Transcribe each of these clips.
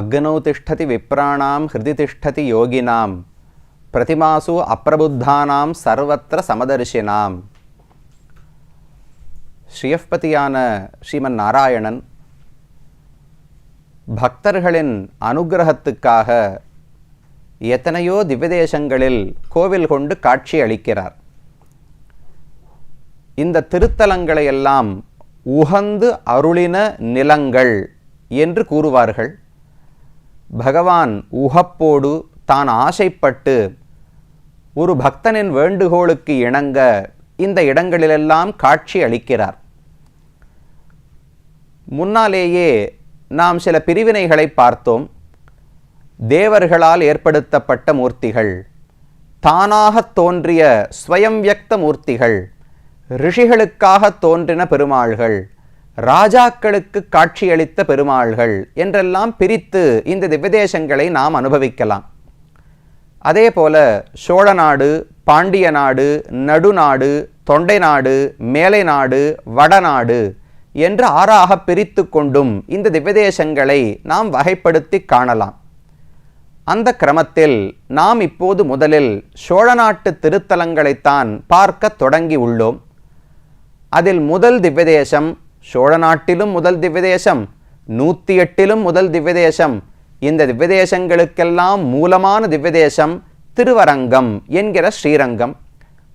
அக்னௌ திஷ்டதி விப்ராணாம் ஹிருதி திஷ்டதி யோகினாம் பிரதிமாசு அப்ரபுத்தானாம் சர்வத்திர சமதர்ஷினாம் ஸ்ரீயப்பதியான ஸ்ரீமன் நாராயணன் பக்தர்களின் அனுகிரகத்துக்காக எத்தனையோ திவ்யதேசங்களில் கோவில் கொண்டு காட்சி அளிக்கிறார். இந்த திருத்தலங்களையெல்லாம் உகந்து அருளின நிலங்கள் என்று கூறுவார்கள். பகவான் உகப்போடு தான் ஆசைப்பட்டு ஒரு பக்தனின் வேண்டுகோளுக்கு இணங்க இந்த இடங்களிலெல்லாம் காட்சி அளிக்கிறார். முன்னாலேயே நாம் சில பிரிவினைகளை பார்த்தோம். தேவர்களால் ஏற்படுத்தப்பட்ட மூர்த்திகள் தானாக தோன்றிய ஸ்வயம் வியக்த மூர்த்திகள் ரிஷிகளுக்காக தோன்றின பெருமாள்கள் ராஜாக்களுக்கு காட்சியளித்த பெருமாள்கள் என்றெல்லாம் பிரித்து இந்த திவ்யதேசங்களை நாம் அனுபவிக்கலாம். அதே போல சோழ நாடு பாண்டிய நாடு நடுநாடு தொண்டை நாடு மேலை நாடு வடநாடு என்று ஆறாக பிரித்து கொண்டும் இந்த திவ்யதேசங்களை நாம் வகைப்படுத்தி காணலாம். அந்த கிரமத்தில் நாம் இப்போது முதலில் சோழ நாட்டு திருத்தலங்களைத்தான் பார்க்க தொடங்கி உள்ளோம். அதில் முதல் திவ்யதேசம் சோழ நாட்டிலும் முதல் திவ்யதேசம் நூற்றி எட்டிலும் முதல் திவ்யதேசம். இந்த திவ்யதேசங்களுக்கெல்லாம் மூலமான திவ்யதேசம் திருவரங்கம் என்கிற ஸ்ரீரங்கம்.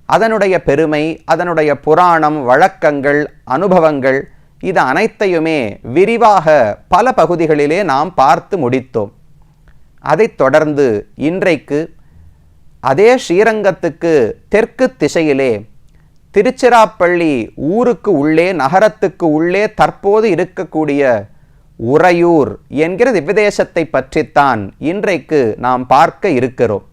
அதனுடைய பெருமை அதனுடைய புராணம் வழக்கங்கள் அனுபவங்கள் இது அனைத்தையுமே விரிவாக பல பகுதிகளிலே நாம் பார்த்து முடித்தோம். அதைத் தொடர்ந்து இன்றைக்கு அதே ஸ்ரீரங்கத்துக்கு தெற்கு திசையிலே திருச்சிராப்பள்ளி ஊருக்கு உள்ளே நகரத்துக்கு உள்ளே தற்போது இருக்கக்கூடிய உறையூர் என்கிற திவ்விதேசத்தை பற்றித்தான் இன்றைக்கு நாம் பார்க்க இருக்கிறோம்.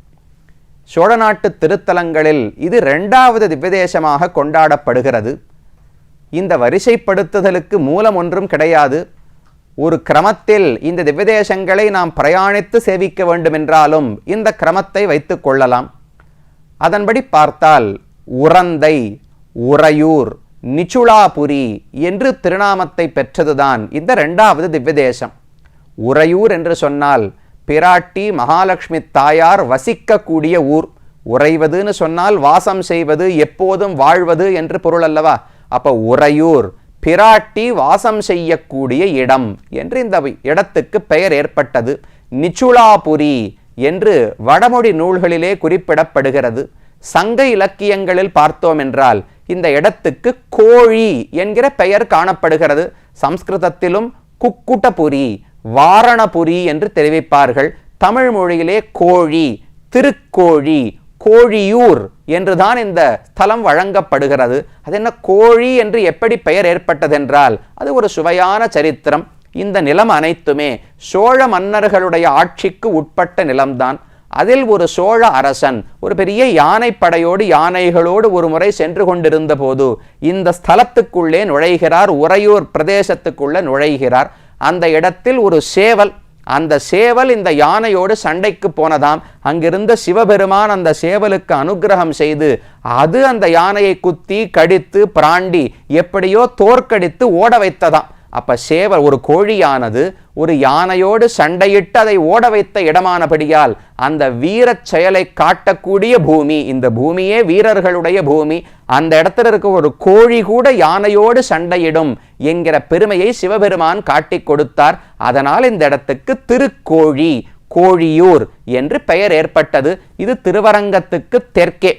சோழ நாட்டு திருத்தலங்களில் இது ரெண்டாவது திவ்விதேசமாக கொண்டாடப்படுகிறது. இந்த வரிசைப்படுத்துதலுக்கு மூலம் ஒன்றும் கிடையாது. ஒரு கிரமத்தில் இந்த திவ்விதேசங்களை நாம் பிரயாணித்து சேவிக்க வேண்டுமென்றாலும் இந்த கிரமத்தை வைத்து கொள்ளலாம். அதன்படி பார்த்தால் உரந்தை உறையூர் நிச்சுளாபுரி என்று திருநாமத்தை பெற்றதுதான் இந்த ரெண்டாவது திவ்யதேசம். உறையூர் என்று சொன்னால் பிராட்டி மகாலட்சுமி தாயார் வசிக்கக்கூடிய ஊர். உறைவதுன்னு சொன்னால் வாசம் செய்வது எப்போதும் வாழ்வது என்று பொருள் அல்லவா? அப்போ உறையூர் பிராட்டி வாசம் செய்யக்கூடிய இடம் என்று இந்த இடத்துக்கு பெயர் ஏற்பட்டது. நிச்சுளாபுரி என்று வடமொழி நூல்களிலே குறிப்பிடப்படுகிறது. சங்க இலக்கியங்களில் பார்த்தோம் என்றால் இந்த இடத்துக்கு கோழி என்கிற பெயர் காணப்படுகிறது. சம்ஸ்கிருதத்திலும் குக்குட்டபுரி வாரணபுரி என்று தெரிவிப்பார்கள். தமிழ் மொழியிலே கோழி திருக்கோழி கோழியூர் என்றுதான் இந்த ஸ்தலம் வழங்கப்படுகிறது. அது என்ன கோழி என்று எப்படி பெயர் ஏற்பட்டதென்றால் அது ஒரு சுவையான சரித்திரம். இந்த நிலம் அனைத்துமே சோழ மன்னர்களுடைய ஆட்சிக்கு உட்பட்ட நிலம்தான். அதில் ஒரு சோழ அரசன் ஒரு பெரிய யானை படையோடு யானைகளோடு ஒரு முறை சென்று கொண்டிருந்த போது இந்த ஸ்தலத்துக்குள்ளே நுழைகிறார் உறையூர் பிரதேசத்துக்குள்ளே நுழைகிறார். அந்த இடத்தில் ஒரு சேவல் அந்த சேவல் இந்த யானையோடு சண்டைக்கு போனதாம். அங்கிருந்த சிவபெருமான் அந்த சேவலுக்கு அனுகிரகம் செய்து அது அந்த யானையை குத்தி கடித்து பிராண்டி எப்படியோ தோற்கடித்து ஓட வைத்ததாம். அப்போ சேவர் ஒரு கோழியானது ஒரு யானையோடு சண்டையிட்டு அதை ஓட வைத்த இடமானபடியால் அந்த வீரச் செயலை காட்டக்கூடிய பூமி இந்த பூமியே வீரர்களுடைய பூமி. அந்த இடத்துல இருக்க ஒரு கோழி கூட யானையோடு சண்டையிடும் என்கிற பெருமையை சிவபெருமான் காட்டிக் கொடுத்தார். அதனால் இந்த இடத்துக்கு திருக்கோழி கோழியூர் என்று பெயர் ஏற்பட்டது. இது திருவரங்கத்துக்கு தெற்கே.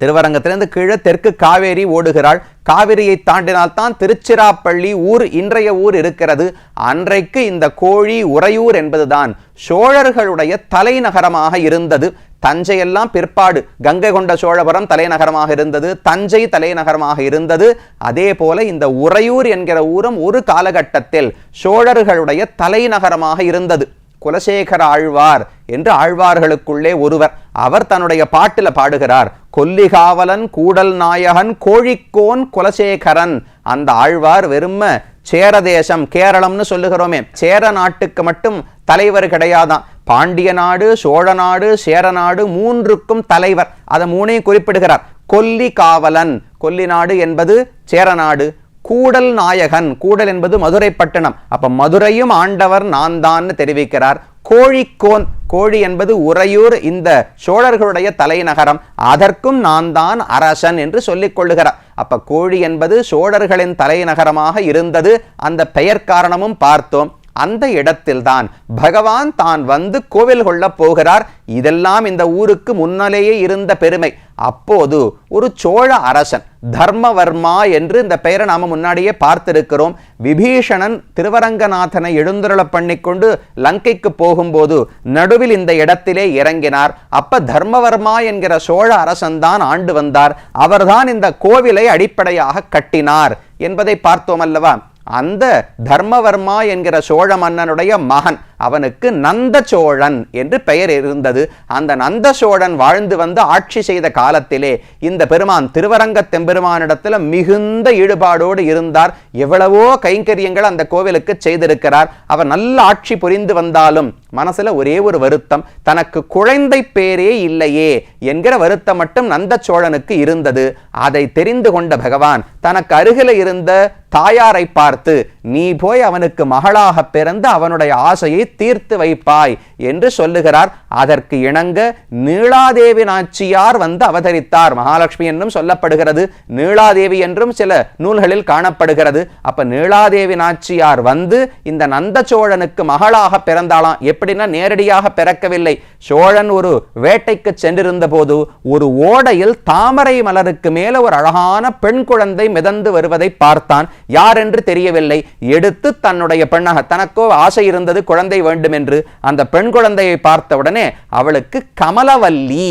திருவரங்கத்திலிருந்து கீழே தெற்கு காவேரி ஓடுகிறாள். காவிரியை தாண்டினால்தான் திருச்சிராப்பள்ளி ஊர் இன்றைய ஊர் இருக்கிறது. அன்றைக்கு இந்த கோழி உறையூர் என்பதுதான். சோழர்களுடைய தலைநகரமாக இருந்தது. தஞ்சை எல்லாம் பிற்பாடு கங்கை கொண்ட சோழபுரம் தலைநகரமாக இருந்தது. தஞ்சை தலைநகரமாக இருந்தது. அதே போல இந்த உறையூர் என்கிற ஊரும் ஒரு காலகட்டத்தில் சோழர்களுடைய தலைநகரமாக இருந்தது. குலசேகர ஆழ்வார் என்று ஆழ்வார்களுக்குள்ளே ஒருவர் அவர் தன்னுடைய பாட்டில் பாடுகிறார் கொல்லிகாவலன் கூடல் நாயகன் கோழிக்கோன் குலசேகரன். அந்த ஆழ்வார் வெறும சேர தேசம் கேரளம்னு சொல்லுகிறோமே சேர நாட்டுக்கு மட்டும் தலைவர் கிடையாதான். பாண்டிய நாடு சோழ நாடு சேர நாடு மூன்றுக்கும் தலைவர். அதை மூணையும் குறிப்பிடுகிறார். கொல்லி காவலன் கொல்லி நாடு என்பது சேர நாடு. கூடல் நாயகன். கூடல் என்பது மதுரை பட்டணம். அப்ப மதுரையும் ஆண்டவர் நான் தான் தெரிவிக்கிறார். கோழிக்கோன். கோழி என்பது உறையூர் இந்த சோழர்களுடைய தலைநகரம். அதற்கும் நான் தான் அரசன் என்று சொல்லிக் கொள்ளுகிறார். அப்ப கோழி என்பது சோழர்களின் தலைநகரமாக இருந்தது. அந்த பெயர் காரணமும் பார்த்தோம். அந்த இடத்தில்தான் பகவான் தான் வந்து கோவில் கொள்ளப் போகிறார். இதெல்லாம் இந்த ஊருக்கு முன்னாலேயே இருந்த பெருமை. அப்போது ஒரு சோழ அரசன் தர்மவர்மா என்று இந்த பெயரை நாம முன்னாடியே பார்த்திருக்கிறோம். விபீஷணன் திருவரங்கநாதனை எழுந்துருளப் பண்ணிக்கொண்டு லங்கைக்கு போகும்போது நடுவில் இந்த இடத்திலே இறங்கினார். அப்ப தர்மவர்மா என்கிற சோழ அரசன் தான் ஆண்டு வந்தார். அவர்தான் இந்த கோவிலை அடிப்படையாக கட்டினார் என்பதை பார்த்தோம் அல்லவா? அந்த தர்மவர்மா என்கிற சோழ மன்னனுடைய மகன். அவனுக்கு நந்த சோழன் என்று பெயர் இருந்தது. அந்த நந்த சோழன் வாழ்ந்து வந்து ஆட்சி செய்த காலத்திலே இந்த பெருமான் திருவரங்க தெம்பெருமானிடத்தில் மிகுந்த ஈடுபாடோடு இருந்தார். எவ்வளவோ கைங்கரியங்கள் அந்த கோவிலுக்கு செய்திருக்கிறார். அவர் நல்ல ஆட்சி புரிந்து வந்தாலும் மனசுல ஒரே ஒரு வருத்தம் தனக்கு குழந்தை பேரே இல்லையே என்கிற வருத்தம் மட்டும் நந்த சோழனுக்கு இருந்தது. அதை தெரிந்து கொண்ட பகவான் தனக்கு அருகில இருந்த தாயாரை பார்த்து நீ போய் அவனுக்கு மகளாக பிறந்து அவனுடைய ஆசையை தீர்த்து வைப்பாய் என்று சொல்லுகிறார். அதற்கு இணங்க நீளாதேவி நாச்சியார் வந்து அவதரித்தார். மகாலட்சுமி என்றும் சொல்லப்படுகிறது. நீளாதேவி என்றும் சில நூல்களில் காணப்படுகிறது. அப்ப நீளாதேவி நாச்சியார் வந்து இந்த நந்த சோழனுக்கு மகளாக பிறந்தாளாம் எப்படின்னா நேரடியாக பிறக்கவில்லை. சோழன் ஒரு வேட்டைக்கு சென்றிருந்த போது ஒரு ஓடையில் தாமரை மலருக்கு மேல ஒரு அழகான பெண் குழந்தை மிதந்து வருவதை பார்த்தான். யார் என்று தெரியவில்லை. எடுத்து தன்னுடைய பெண்ணாக தனக்கோ ஆசை இருந்தது குழந்தை வேண்டும் என்று அந்த பெண் குழந்தையை பார்த்தவுடனே அவளுக்கு கமலவல்லி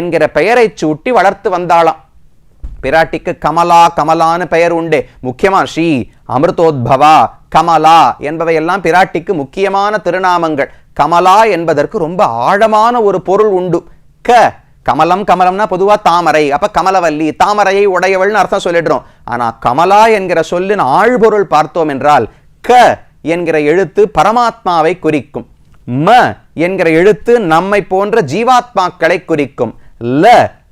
என்கிற பெயரை சூட்டி வளர்த்து வந்தாளாம். பிராட்டிக்கு கமலா கமலான்னு பெயர் உண்டு. முக்கியமா ஸ்ரீ அமிர்தோத்பவா கமலா என்பவையெல்லாம் பிராட்டிக்கு முக்கியமான திருநாமங்கள். கமலா என்பதற்கு ரொம்ப ஆழமான ஒரு பொருள் உண்டு. க கமலம் கமலம்னா பொதுவாக தாமரை. அப்ப கமலவல்லி தாமரையை உடையவள்னு அர்த்தம் சொல்லிடுறோம். ஆனா கமலா என்கிற சொல்லின் ஆழ்பொருள் பார்த்தோம் என்றால் க என்கிற எழுத்து பரமாத்மாவை குறிக்கும். ம என்கிற எழுத்து நம்மை போன்ற ஜீவாத்மாக்களை குறிக்கும். ல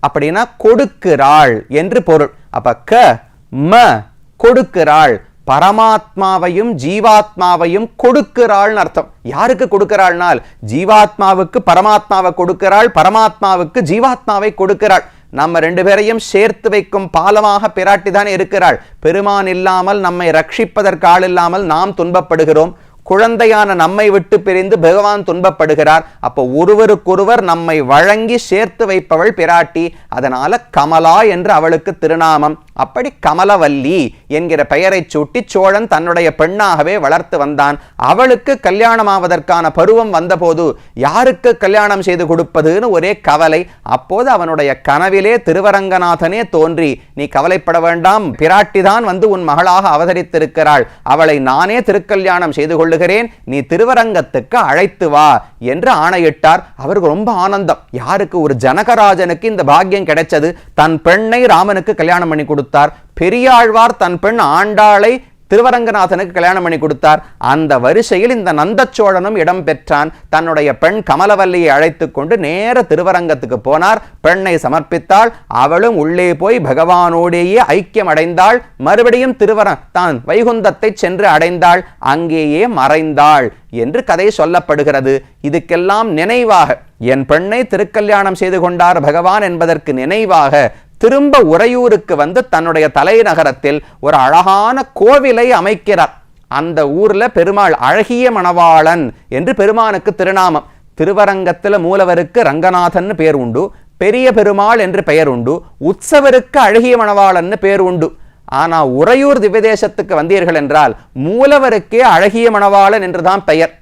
அப்படின்னா கொடுக்கிறாள் என்று பொருள். அப்ப க ம கொடுக்கிறாள். பரமாத்மாவையும் ஜீவாத்மாவையும் கொடுக்கிறாள்னு அர்த்தம். யாருக்கு கொடுக்கிறாள்னால்? ஜீவாத்மாவுக்கு பரமாத்மாவை கொடுக்கிறாள் பரமாத்மாவுக்கு ஜீவாத்மாவை கொடுக்கிறாள். நம்ம ரெண்டு பேரையும் சேர்த்து வைக்கும் பாலமாக பிராட்டி தான் இருக்கிறாள். பெருமான் இல்லாமல் நம்மை ரட்சிப்பதற்கு ஆள் இல்லாமல் நாம் துன்பப்படுகிறோம். குழந்தையான நம்மை விட்டு பிரிந்து பகவான் துன்பப்படுகிறார். அப்போ ஒருவருக்கொருவர் நம்மை வழங்கி சேர்த்து வைப்பவள் பிராட்டி. அதனால கமலா என்று அவளுக்கு திருநாமம். அப்படி கமலவல்லி என்கிற பெயரை சூட்டி சோழன் தன்னுடைய பெண்ணாகவே வளர்த்து வந்தான். அவளுக்கு கல்யாணமாவதற்கான பருவம் வந்தபோது யாருக்கு கல்யாணம் செய்து கொடுப்பதுன்னு ஒரே கவலை. அப்போது அவனுடைய கனவிலே திருவரங்கநாதனே தோன்றி நீ கவலைப்பட வேண்டாம் பிராட்டிதான் வந்து உன் மகளாக அவதரித்திருக்கிறாள். அவளை நானே திருக்கல்யாணம் செய்து கொள்ளுகிறேன். நீ திருவரங்கத்துக்கு அழைத்து வா என்று ஆணையிட்டார். அவருக்கு ரொம்ப ஆனந்தம். யாருக்கு? ஒரு ஜனகராஜனுக்கு இந்த பாக்கியம் கிடைச்சது. தன் பெண்ணை ராமனுக்கு கல்யாணம் பண்ணி கொடு கொடுத்தார். பெரியாழ்வார் தன் பெண் ஆண்டாளை திருவரங்கநாதனுக்கு கல்யாணம் பண்ணி கொடுத்தார். அந்த வரிசையில் இந்த நந்தச்சோழனும் இடம் பெற்றான். தன்னுடைய பெண் கமலவல்லியை அழைத்து கொண்டு நேர திருவரங்கத்துக்கு போனார். பெண்ணை சமர்ப்பித்தாள். அவளும் உள்ளே போய் பகவானோடேயே ஐக்கியம் அடைந்தாள் மறுபடியும் திருவர தான் வைகுந்தத்தை சென்று அடைந்தாள். அங்கேயே மறைந்தாள் என்று கதை சொல்லப்படுகிறது. இதுக்கெல்லாம் நினைவாக என் பெண்ணை திருக்கல்யாணம் செய்து கொண்டார் பகவான் என்பதற்கு நினைவாக திரும்ப உறையூருக்கு வந்து தன்னுடைய தலைநகரத்தில் ஒரு அழகான கோவிலை அமைக்கிறார். அந்த ஊர்ல பெருமாள் அழகிய மணவாளன் என்று பெருமானுக்கு திருநாமம். திருவரங்கத்தில் மூலவருக்கு ரங்கநாதன் பேர் உண்டு பெரிய பெருமாள் என்று பெயர் உண்டு உற்சவருக்கு அழகிய மணவாளன் பேர் உண்டு. ஆனால் உறையூர் திவ்யதேசத்துக்கு வந்தீர்கள் என்றால் மூலவருக்கே அழகிய மணவாளன் என்றுதான் பெயர்.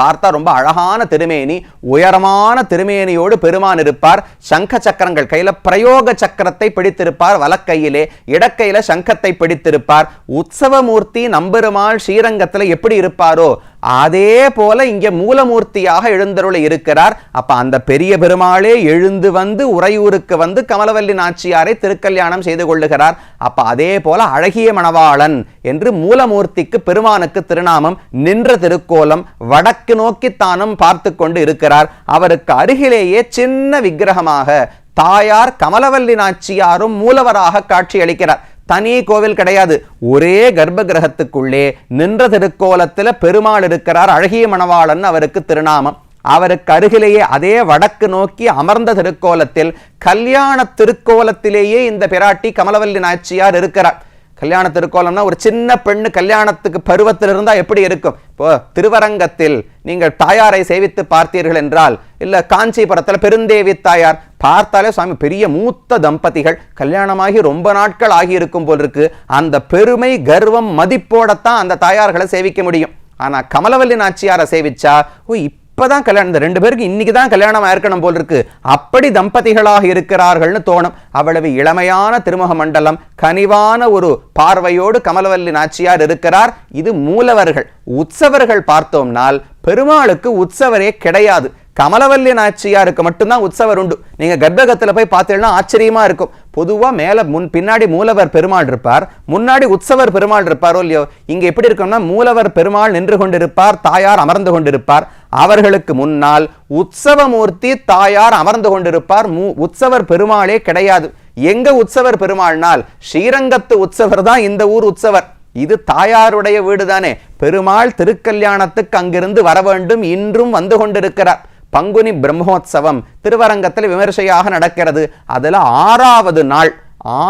பார்த்தா ரொம்ப அழகான திருமேனி உயரமான திருமேனியோடு பெருமான் இருப்பார். சங்க சக்கரங்கள் கையில பிரயோக சக்கரத்தை பிடித்திருப்பார். வலக்கையிலே இடக்கையில சங்கத்தை பிடித்திருப்பார். உற்சவமூர்த்தி நம்பெருமாள் ஸ்ரீரங்கத்தில் எப்படி இருப்பாரோ அதே போல இங்கே மூலமூர்த்தியாக எழுந்தருளை இருக்கிறார். அப்ப அந்த பெரிய பெருமாளே எழுந்து வந்து உறையூருக்கு வந்து கமலவல்லி நாச்சியாரை திருக்கல்யாணம் செய்து கொள்ளுகிறார். அப்ப அதே போல அழகிய மணவாளன் என்று மூலமூர்த்திக்கு பெருமானுக்கு திருநாமம் நின்ற திருக்கோலம் வடக்கு நோக்கித்தானும் பார்த்து கொண்டு இருக்கிறார். அவருக்கு அருகிலேயே சின்ன விக்கிரகமாக தாயார் கமலவல்லி நாச்சியாரும் மூலவராக காட்சி அளிக்கிறார் தனி கோவில் கிடையாது. ஒரே கர்ப்ப கிரகத்துக்குள்ளே நின்ற திருக்கோலத்தில் பெருமாள் இருக்கிறார் அழகிய மணவாளன் அவருக்கு திருநாமம். அவருக்கு அருகிலேயே அதே வடக்கு நோக்கி அமர்ந்த திருக்கோலத்தில் கல்யாண திருக்கோலத்திலேயே இந்த பிராட்டி கமலவல்லி நாச்சியார் இருக்கிறார். கல்யாண திருக்கோலம்னா ஒரு சின்ன பெண்ணு கல்யாணத்துக்கு பருவத்தில் இருந்தால் எப்படி இருக்கும்? இப்போ திருவரங்கத்தில் நீங்கள் தாயாரை சேவித்து பார்த்தீர்கள் என்றால் இல்ல காஞ்சிபுரத்தில் பெருந்தேவி தாயார் பார்த்தாலே சுவாமி பெரிய மூத்த தம்பதிகள் கல்யாணமாகி ரொம்ப நாட்கள் ஆகி இருக்கும் போல் இருக்கு அந்த பெருமை கர்வம் மதிப்போடத்தான் அந்த தாயார்களை சேவிக்க முடியும். ஆனா கமலவல்லி நாச்சியாரை சேவிச்சா ஓ இப்போதான் கல்யாணம் இந்த ரெண்டு பேருக்கு இன்னைக்கு தான் கல்யாணம் ஆயிருக்கணும் போல் இருக்கு. அப்படி தம்பதிகளாக இருக்கிறார்கள்னு தோணும். அவ்வளவு இளமையான திருமுக மண்டலம் கனிவான ஒரு பார்வையோடு கமலவல்லி நாச்சியார் இருக்கிறார். இது மூலவர்கள் உற்சவர்கள் பார்த்தோம்னால் பெருமாளுக்கு உற்சவரே கிடையாது. கமலவல்லி நாச்சியாருக்கு மட்டும்தான் உற்சவர் உண்டு. நீங்க கர்ப்பகத்துல போய் பார்த்தீங்கன்னா ஆச்சரியமா இருக்கும். பொதுவா மேல முன் பின்னாடி மூலவர் பெருமாள் இருப்பார். முன்னாடி உற்சவர் பெருமாள் இருப்பாரோ இல்லையோ இங்க எப்படி இருக்கும்னா மூலவர் பெருமாள் நின்று கொண்டிருப்பார் தாயார் அமர்ந்து கொண்டிருப்பார். அவர்களுக்கு முன்னால் உற்சவமூர்த்தி தாயார் அமர்ந்து கொண்டிருப்பார். மூ உற்சவர் பெருமாளே கிடையாது. எங்க உற்சவர் பெருமாள்னால் ஸ்ரீரங்கத்து உற்சவர் தான் இந்த ஊர் உற்சவர். இது தாயாருடைய வீடுதானே. பெருமாள் திருக்கல்யாணத்துக்கு அங்கிருந்து வர வேண்டும் இன்றும் வந்து கொண்டிருக்கிறார். பங்குனி பிரம்மோற்சவம் திருவரங்கத்தில் விமர்சையாக நடக்கிறது. அதில் ஆறாவது நாள்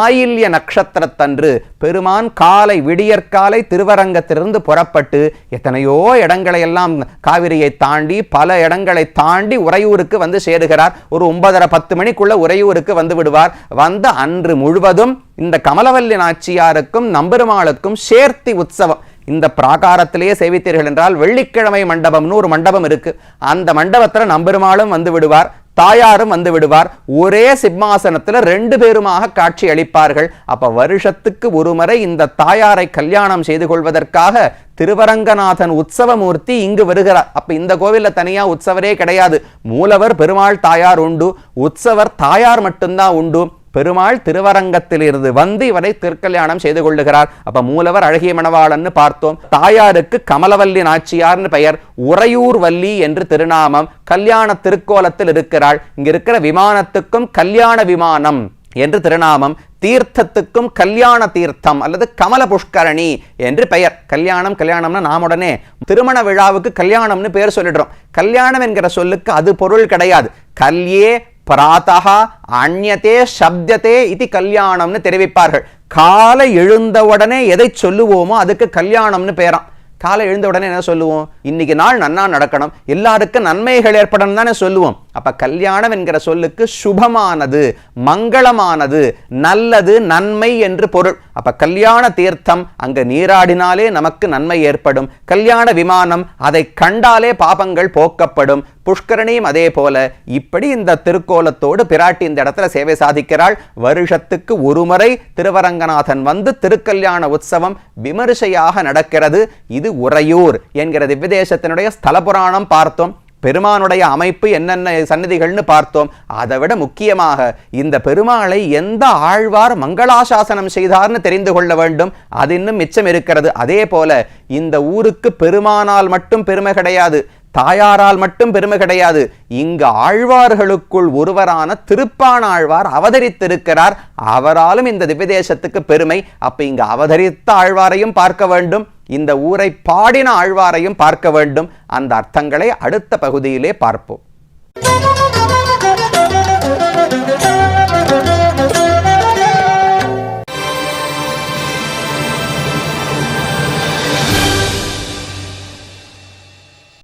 ஆயில்ய நட்சத்திரத்தன்று பெருமான் காலை விடியற்காலை திருவரங்கத்திலிருந்து புறப்பட்டு எத்தனையோ இடங்களை எல்லாம் காவிரியை தாண்டி பல இடங்களை தாண்டி உறையூருக்கு வந்து சேருகிறார். ஒரு ஒன்பதரை பத்து மணிக்குள்ள உறையூருக்கு வந்து விடுவார். வந்த அன்று முழுவதும் இந்த கமலவல்லி நாச்சியாருக்கும் நம்பெருமாளுக்கும் சேர்த்தி உற்சவம். இந்த பிராகாரத்திலேயே சேவித்தீர்கள் என்றால் வெள்ளிக்கிழமை மண்டபம்னு ஒரு மண்டபம் இருக்கு. அந்த மண்டபத்தில் நம்பெருமாளும் வந்து விடுவார் தாயாரும் வந்து விடுவார். ஒரே சிம்மாசனத்தில் ரெண்டு பேருமாக காட்சி அளிப்பார்கள். அப்ப வருஷத்துக்கு ஒரு முறை இந்த தாயாரை கல்யாணம் செய்து கொள்வதற்காக திருவரங்கநாதன் உற்சவமூர்த்தி இங்கு வருகிறார். அப்ப இந்த கோவிலில் தனியா உற்சவரே கிடையாது. மூலவர் பெருமாள் தாயார் உண்டு. உற்சவர் தாயார் மட்டும்தான் உண்டு. பெருமாள் திருவரங்கத்திலிருந்து வந்து இவரை திருக்கல்யாணம் செய்து கொள்ளுகிறார். அப்ப மூலவர் அழகிய மணவாளன்னு பார்த்தோம். தாயாருக்கு கமலவல்லி நாச்சியார்னு பெயர். உறையூர் வல்லி என்று திருநாமம். கல்யாண திருக்கோலத்தில் இருக்கிறாள். இங்க இருக்கிற விமானத்துக்கும் கல்யாண விமானம் என்று திருநாமம். தீர்த்தத்துக்கும் கல்யாண தீர்த்தம் அல்லது கமல புஷ்கரணி என்று பெயர். கல்யாணம் கல்யாணம்னா நாம் உடனே திருமண விழாவுக்கு கல்யாணம்னு பேர் சொல்லிடுறோம். கல்யாணம் என்கிற சொல்லுக்கு அது பொருள் கிடையாது. கல்யே பிராத்தா அந்நதே சப்தத்தே இது கல்யாணம்னு தெரிவிப்பார்கள். காலை எழுந்தவுடனே எதை சொல்லுவோமோ அதுக்கு கல்யாணம்னு பேராம். காலை எழுந்த உடனே என்ன சொல்லுவோம்? இன்னைக்கு நாள் நன்னா நடக்கணும். எல்லாருக்கும் நன்மைகள் ஏற்படணும் தானே சொல்லுவோம். அப்ப கல்யாணம் என்கிற சொல்லுக்கு சுபமானது மங்களமானது நல்லது நன்மை என்று பொருள். அப்போ கல்யாண தீர்த்தம் அங்கு நீராடினாலே நமக்கு நன்மை ஏற்படும். கல்யாண விமானம் அதை கண்டாலே பாபங்கள் போக்கப்படும். புஷ்கரணியும் அதே போல இப்படி இந்த திருக்கோலத்தோடு பிராட்டி இந்த இடத்துல சேவை சாதிக்கிறாள். வருஷத்துக்கு ஒருமுறை திருவரங்கநாதன் வந்து திருக்கல்யாண உற்சவம் விமரிசையாக நடக்கிறது. இது உறையூர் என்கிற திவ்யதேசத்தினுடைய ஸ்தல புராணம் பார்த்தோம். பெருமானுடைய அமைப்பு என்னென்ன சன்னதிகள்னு பார்த்தோம். அதை விட முக்கியமாக இந்த பெருமாளை எந்த ஆழ்வார் மங்களாசாசனம் செய்தார்னு தெரிந்து கொள்ள வேண்டும். அது இன்னும் மிச்சம் இருக்கிறது. அதே போல இந்த ஊருக்கு பெருமானால் மட்டும் பெருமை கிடையாது. தாயாரால் மட்டும் பெருமை கிடையாது. இங்கு ஆழ்வார்களுக்குள் ஒருவரான திருப்பான ஆழ்வார் அவதரித்திருக்கிறார். அவராலும் இந்த திவ்யதேசத்துக்கு பெருமை. அப்ப இங்கு அவதரித்த ஆழ்வாரையும் பார்க்க வேண்டும். இந்த ஊரை பாடின ஆழ்வாரையும் பார்க்க வேண்டும். அந்த அர்த்தங்களை அடுத்த பகுதியிலே பார்ப்போம்.